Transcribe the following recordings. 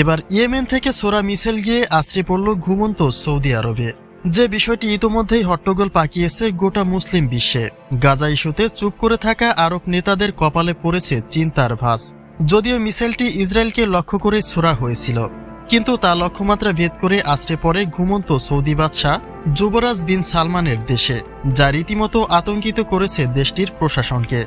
এবার ইয়েমেন থেকে সোরা মিসেল গিয়ে আশ্রে পড়ল ঘুমন্ত সৌদি আরবে। যে বিষয়টি ইতোমধ্যেই হট্টগোল পাকিয়েছে গোটা মুসলিম বিশ্বে। গাজা ইস্যুতে চুপ করে থাকা আরব নেতাদের কপালে পড়েছে চিন্তার ভাস যদিও মিসাইলটি ইসরায়েলকে লক্ষ্য করে ছোড়া হয়েছিল, কিন্তু তা লক্ষ্যমাত্রা ভেদ করে আশ্রে পড়ে ঘুমন্ত সৌদি বাদশাহ যুবরাজ বিন সালমানের দেশে, যা রীতিমতো আতঙ্কিত করেছে দেশটির প্রশাসনকে।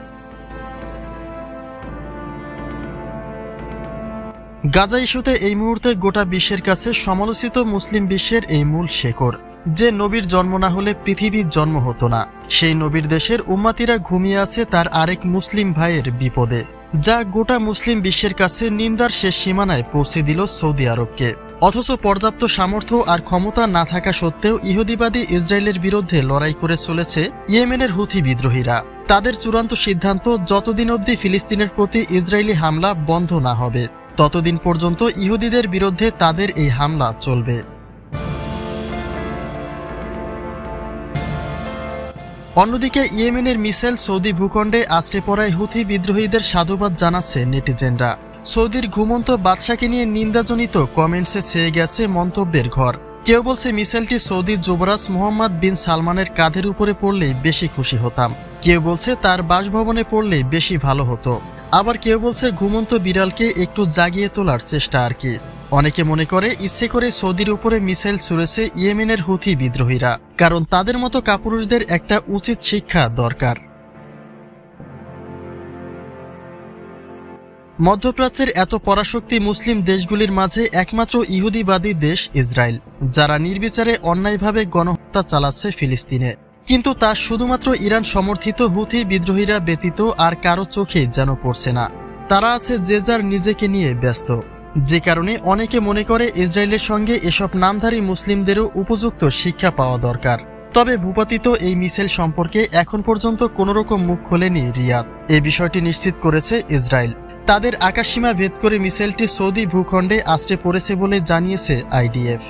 গাজা ইস্যুতে এই মুহূর্তে গোটা বিশ্বের কাছে সমালোচিত মুসলিম বিশ্বের এই মূল শেকড় যে নবীর জন্ম না হলে পৃথিবীর জন্ম হতো না। সেই নবীর দেশের উম্মাতিরা ঘুমিয়ে আছে তার আরেক মুসলিম ভাইয়ের বিপদে, যা গোটা মুসলিম বিশ্বের কাছে নিন্দার শেষ সীমানায় পৌঁছে দিল সৌদি আরবকে। অথচ পর্যাপ্ত সামর্থ্য আর ক্ষমতা না থাকা সত্ত্বেও ইহুদিবাদী ইসরায়েলের বিরুদ্ধে লড়াই করে চলেছে ইয়েমেনের হুথি বিদ্রোহীরা। তাদের চূড়ান্ত সিদ্ধান্ত যতদিন অবধি ফিলিস্তিনের প্রতি ইসরায়েলি হামলা বন্ধ না হবে। ততদিন পর্যন্ত ইহুদিদের বিরুদ্ধে তাদের এই হামলা চলবে। অন্যদিকে ইয়েমেনের মিসাইল সৌদি ভূখণ্ডে আশ্রে পড়ায় হুথি বিদ্রোহীদের সাধুবাদ জানাচ্ছে নেটিজেনরা। সৌদির ঘুমন্ত বাদশাকে নিয়ে নিন্দাজনিত কমেন্টসে ছেয়ে গেছে মন্তব্যের ঘর। কেউ বলছে মিসাইলটি সৌদি যুবরাজ মোহাম্মদ বিন সালমানের কাঁধের উপরে পড়লেই বেশি খুশি হতাম। কেউ বলছে তার বাসভবনে পড়লেই বেশি ভালো হতো। আবার কেউ বলছে ঘুমন্ত বিড়ালকে একটু জাগিয়ে তোলার চেষ্টা আর কি। অনেকে মনে করে ইচ্ছে করে সৌদির উপরে মিসাইল ছুড়েছে ইয়েমেনের হুথি বিদ্রোহীরা, কারণ তাদের মতো কাপুরুষদের একটা উচিত শিক্ষা দরকার। মধ্যপ্রাচ্যের এত পরাশক্তি মুসলিম দেশগুলির মাঝে একমাত্র ইহুদিবাদী দেশ ইসরায়েল, যারা নির্বিচারে অন্যায়ভাবে গণহত্যা চালাচ্ছে ফিলিস্তিনে। কিন্তু তা শুধুমাত্র ইরান সমর্থিত হুথি বিদ্রোহীরা ব্যতীত আর কারও চোখে যেন পড়ছে না। তারা আছে যে যার নিজেকে নিয়ে ব্যস্ত। যে কারণে অনেকে মনে করে ইসরায়েলের সঙ্গে এসব নামধারী মুসলিমদেরও উপযুক্ত শিক্ষা পাওয়া দরকার। তবে ভূপাতিত এই মিসাইল সম্পর্কে এখন পর্যন্ত কোনোরকম মুখ খোলেনি রিয়াদ। এ বিষয়টি নিশ্চিত করেছে ইসরায়েল। তাদের আকাশসীমা ভেদ করে মিসাইলটি সৌদি ভূখণ্ডে আশ্রে পড়েছে বলে জানিয়েছে আইডিএফ।